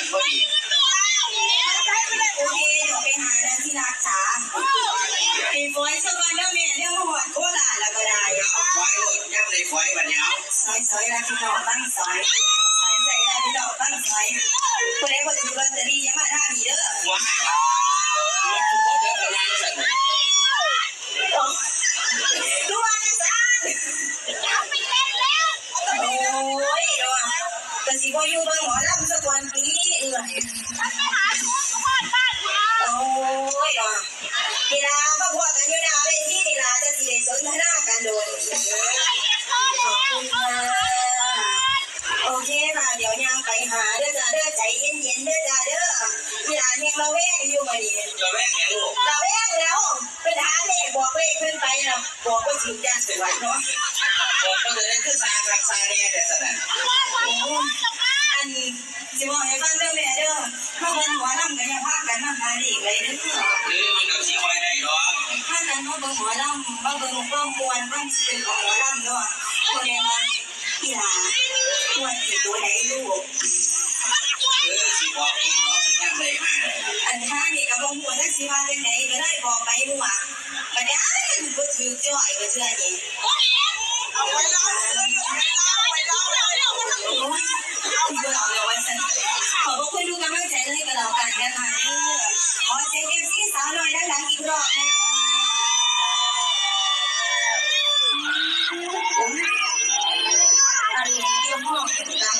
กันพอดีโอเคเดี๋ยวไปหานะที่รักจ๋าไอ้ฟอยสวรรค์แล้วแม่เดี๋ยวมาหอดโคราชแล้วก็ได้เอาฟอยหมดยังเลยฟอยวันเนี้ยซอยซอยแล้วพี่ดอกบ้งซอยซอยใายแล้วจะดอกตั้งสายตอนนี้คนคิดว่าจะดียังไงร่างเยอะโอ้ยแต่สีบอยู่บิ่งหมอลำสักวันปี เอื้อยโอ้ยเนาะนี่ล่ะมาพวกกันอยู่หน้าเวทีนี่ล่ะจะสิได้สนทนากันโดนขอบคุณค่ะโอเคค่ะเดี๋ยวยังไปหาเด้อจ้าเด้อใจเย็นๆเด้อจ้าเด้อนี่ล่ะเฮงเราแวงอยู่มานี่จะแม่งแลูกเราแวงแล้วเป็นหาเลขบอกเลขขึ้นไปเนาะบอกว่าถึงจะสวยเนาะบอกก็เลยได้ขึ้นซาคักซาแน่แต่สนั่น หรือมันกับชีคอยได้หรอถ้านั้นเขาเบิ่งหัวลำมาเบิ่งความมวลความซื่อของหัวลำเนาะคนใดว่าอีหลาควรสิตัวใดลูกหรือชีบอกนี้เนาะมันยังเลยห้าอันท้านี่ก็บ่ฮู้จักสิว่าจังไดก็เลยบอกไปมั่วบัดนี้อ้ายบ่ถือจ้อยบ่เชื่อนี่เอาไว้เล่าเลยเอาไว้ เกี่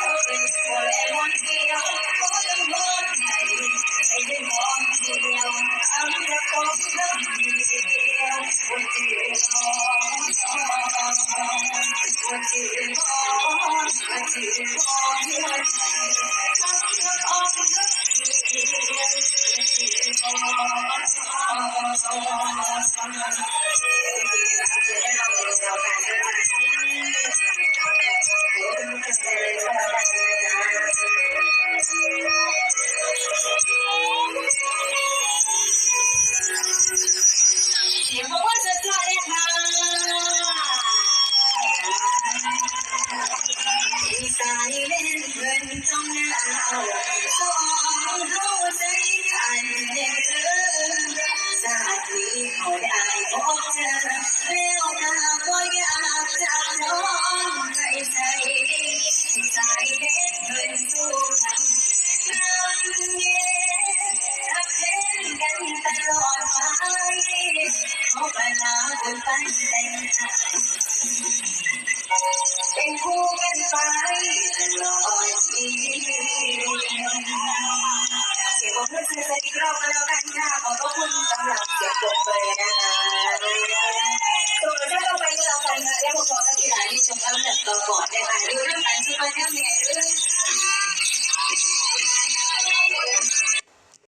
hoping for a one day เป็นคู่กันไปตลอดชีวิตเสียงของเพื่อนจะอีกรอบแล้วกันะขอบคุณสหรับเสียงปรบมือนะควเรื่องต่ไปก็แล้วกัเรื่องของการกีฬาที่ชมแล้วแบต่อก่อนได้ค่ะดูเรื่ซื้อไปเรื่อเนี่ย